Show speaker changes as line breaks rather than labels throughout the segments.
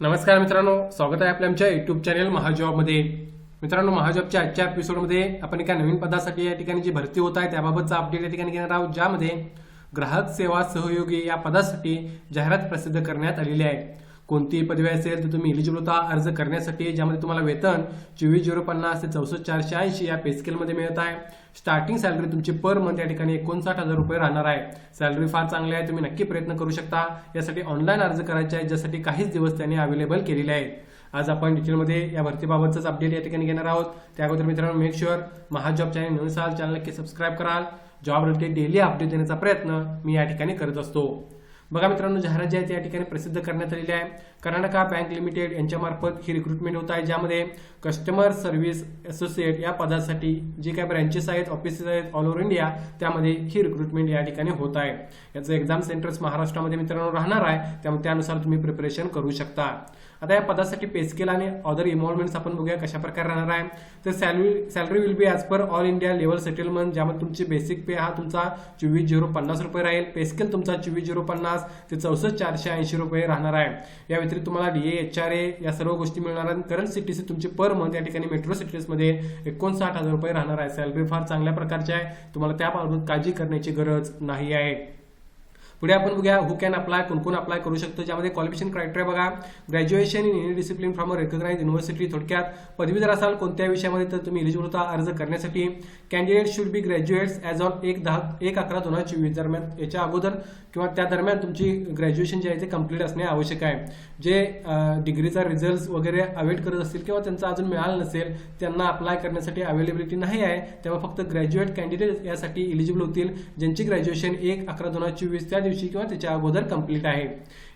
नमस्कार मित्रांनो स्वागत आहे आपल्या आमच्या युट्यूब चॅनल महाजॉबमध्ये. मित्रांनो महाजॉबच्या आजच्या एपिसोडमध्ये आपण एका नवीन पदासाठी या ठिकाणी जी भरती होत आहे त्याबाबतचा अपडेट या ठिकाणी घेणार आहोत ज्यामध्ये ग्राहक सेवा सहयोगी या पदासाठी जाहिरात प्रसिद्ध करण्यात आलेली आहे. कोणतीही पदवी असेल तर तुम्ही इलिजिबल होता. अर्ज करण्यासाठी ज्यामध्ये तुम्हाला वेतन चोवीस झिरो पन्नास ते चौसष्ट चारशे ऐंशी या पेस्केलमध्ये मिळत आहे. स्टार्टिंग सॅलरी तुमची पर मंथ या ठिकाणी एकोणसाठ हजार रुपये राहणार आहे. सॅलरी फार चांगली आहे तुम्ही नक्की प्रयत्न करू शकता. यासाठी ऑनलाईन अर्ज करायचे आहे ज्यासाठी काहीच दिवस त्यांनी अवेलेबल केलेले आहेत. आज आपण डिटेलमध्ये या भरतीबाबतच अपडेट या ठिकाणी घेणार आहोत. त्या अगोदर मित्रांनो मेक शुअर महाजॉब चॅनल नवीन असाल चॅनल नक्की सबस्क्राईब कराल. जॉब रिलेटेड डेली अपडेट देण्याचा प्रयत्न मी या ठिकाणी करत असतो. बघा मित्रांनो जाहिरात जी आहे त्या या ठिकाणी प्रसिद्ध करण्यात आलेली आहे. कर्नाटका बँक लिमिटेड यांच्यामार्फत ही रिक्रुटमेंट होत आहे ज्यामध्ये कस्टमर सर्व्हिस असोसिएट या पदासाठी जे काही ब्रँचेस आहेत ऑफिसेस आहेत ऑल ओव्हर इंडिया त्यामध्ये ही रिक्रुटमेंट या ठिकाणी होत आहे. याचं एक्झाम सेंटर्स महाराष्ट्रामध्ये मित्रांनो राहणार आहे त्यामुळे त्यानुसार तुम्ही प्रिपरेशन करू शकता. आता या पदासाठी पे स्केल आणि अदर इन्व्हॉल्वमेंट्स आपण बघूया कशा प्रकारे राहणार आहे. तर salary salary will be as per all India level settlement ज्यामध्ये तुमची बेसिक पे हा तुमचा चोवीस झिरो पन्नास रुपये राहील. पे स्केल तुमचा चोवीस झिरो पन्नास ते चौसष्ट चारशे ऐंशी रुपये राहणार आहे. या व्यतिरिक्त तुम्हाला डीए एच आर ए या सर्व गोष्टी मिळणार आहेत. करंट सिटीसी तुमची पर मंथ या ठिकाणी मेट्रो सिटीजमध्ये एकोणसाठ हजार रुपये राहणार आहे. सॅलरी फार चांगल्या प्रकारची आहे. तुम्हाला त्याबाबत काळजी करण्याची गरज नाही आहे. पुढे आपण बघूया हु कॅन अप्लाय कोण कोण अप्लाय करू शकतो. ज्यामध्ये क्वालिफिकेशन क्रायटेरिया बघा. Graduation in any discipline from a recognise university थोडक्यात. पदवीधर असाल कोणत्या विषयामध्ये तर तुम्ही एलिजिबल होता अर्ज करण्यासाठी. Candidate should be graduates as on एक दहा एक अकरा दोन हजार चोवीस दरम्यान. याच्या अगोदर किंवा त्या दरम्यान तुमची ग्रॅज्युएशन जे आहे ते कंप्लीट असणे आवश्यक आहे. जे डिग्रीचा रिझल्ट वगैरे अवेट करत असतील किंवा त्यांचा अजून मिळालं नसेल त्यांना अप्लाय करण्यासाठी अवेलेबिलिटी नाही आहे तेव्हा फक्त ग्रॅज्युएट कॅन्डिडेट यासाठी इलिजिबल होतील ज्यांची ग्रॅज्युएशन एक अकरा दोन हजार चोवीस त्या दिवशी किंवा त्याच्या अगोदर कंप्लीट आहे.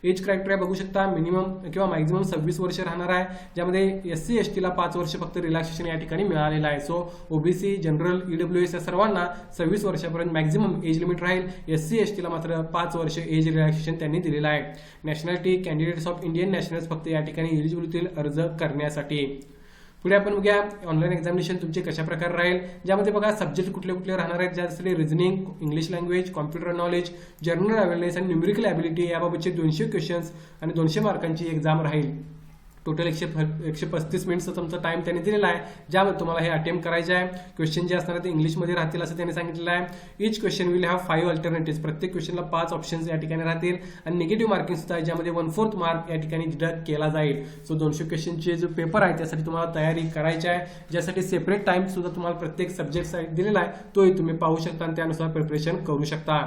एज क्रायटेरिया बघू शकता मिनिमम किंवा मॅक्झिमम सव्वीस वर्ष राहणार आहे. ज्यामध्ये एस सी एस टीला पाच वर्ष फक्त रिलॅक्सेशन या ठिकाणी मिळालेलं आहे. So OBC general E W S या सर्वांना सव्वीस वर्षापर्यंत मॅक्झिमम एज लिमिट राहील. एस सी एस टीला मात्र पाच वर्ष एज रिलॅक्सेशन त्यांनी दिलेलं आहे. Nationality candidates of Indian nationals फक्त या ठिकाणी एलिजिबल अर्ज करण्यासाठी. पुढे आपण बघूया ऑनलाईन एक्झामिनेशन तुमचे कशा प्रकारे राहील? ज्यामध्ये बघा सब्जेक्ट कुठले कुठले राहणार आहेत? ज्यासाठी reasoning English language computer knowledge general awareness आणि न्युमेरिकल ॲबिलिटी याबाबतचे दोनशे क्वेश्चन्स आणि दोनशे मार्कांची एक्झाम राहील. टोटल एकशे एकशे पस्तीस मिनिटचा तुमचा टाइम त्यांनी दिलेला आहे. ज्यामध्ये तुम्हाला हे अटेम्प्ट करायचे आहे. क्वेश्चन जे असणार ते इंग्लिशमध्ये राहतील असं त्यांनी सांगितलेलं आहे. Each question will have five alternative प्रत्येक क्वेश्चनला पाच ऑप्शन्स या ठिकाणी राहतील. आणि निगेटिव्ह मार्किंग सुद्धा आहे ज्यामध्ये वन फोर्थ मार्क या ठिकाणी डिडक्ट केला जाईल. सो दोनशे क्वेश्चनचे जो पेपर आहे त्यासाठी तुम्हाला तयारी करायची आहे. ज्यासाठी सेपरेट टाइम सुद्धा तुम्हाला प्रत्येक सब्जेक्टसाठी दिलेला आहे तोही तुम्ही पाहू शकता आणि त्यानुसार प्रिपरेशन करू शकता.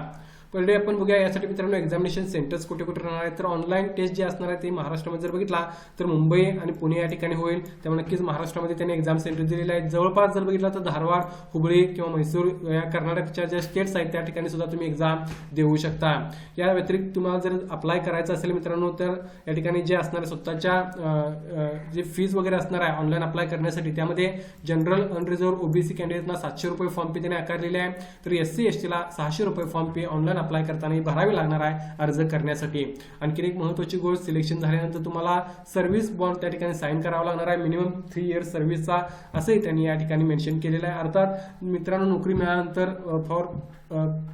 पहिले आपण बघूया. यासाठी मित्रांनो एक्झामिनेशन सेंटर्स कुठे कुठे राहणार आहेत? तर ऑनलाईन टेस्ट जे असणार आहे ते महाराष्ट्रामध्ये जर बघितला तर मुंबई आणि पुणे या ठिकाणी होईल. त्यामुळे नक्कीच महाराष्ट्रामध्ये त्यांनी एक्झाम सेंटर दिलेले आहेत. जवळपास जर बघितला तर धारवाड हुबळी किंवा म्हैसूर या कर्नाटकच्या ज्या स्टेट्स आहेत त्या ठिकाणी सुद्धा तुम्ही एक्झाम देऊ शकता. या व्यतिरिक्त तुम्हाला जर अप्लाय करायचं असेल मित्रांनो तर या ठिकाणी जे असणार आहे स्वतःच्या जे फीज वगैरे असणार आहे ऑनलाईन अप्लाय करण्यासाठी त्यामध्ये जनरल अनरिझर्व्ह ओबीसी कॅन्डिडेटना सातशे रुपये फॉर्म फी त्याने आकारलेले आहे. तर एस सी एस टीला सहाशे रुपये फॉर्म फी ऑनलाईन अप्लाय करताना भरावी लागणार आहे अर्ज करण्यासाठी. आणखी एक महत्वाची गोष्ट सिलेक्शन झाल्यानंतर तुम्हाला सर्व्हिस बॉन्ड त्या ठिकाणी साईन करावा लागणार आहे. मिनिमम थ्री इयर्स सर्व्हिसचा असंही त्यांनी या ठिकाणी मेन्शन केलेलं आहे. अर्थात मित्रांनो नोकरी मिळाल्यानंतर फॉर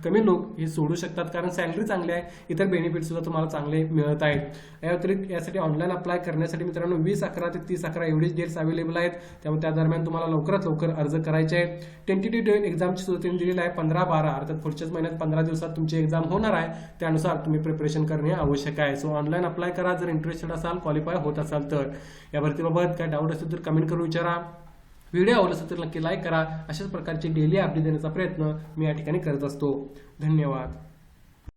कमी लोक हे सोडू शकतात. कारण सॅलरी चांगली आहे. इतर बेनिफिट सुद्धा तुम्हाला चांगले मिळत आहेत. या व्यतिरिक्त यासाठी ऑनलाईन अप्लाय करण्यासाठी मित्रांनो वीस अकरा ते तीस अकरा एवढीच डेट्स अवेलेबल आहेत. त्यामुळे त्या दरम्यान तुम्हाला लवकरात लवकर अर्ज करायचे आहे टेंटेटिव्ह डेट एक्झामची सुद्धा त्यांनी दिलेली आहे पंधरा बारा. अर्थात पुढच्याच महिन्यात पंधरा दिवसात तुमची एक्झाम होणार आहे. त्यानुसार तुम्ही प्रिपरेशन करणे आवश्यक आहे. सो ऑनलाईन अप्लाय करा. जर इंटरेस्टेड असाल क्वालिफाय होत असाल तर. या भरतीबाबत काय डाऊट असेल तर कमेंट करून विचारा. व्हिडिओ आवडला असेल तर नक्की लाईक करा. अशाच प्रकारचे डेली अपडेट देण्याचा प्रयत्न मी या ठिकाणी करत असतो. धन्यवाद.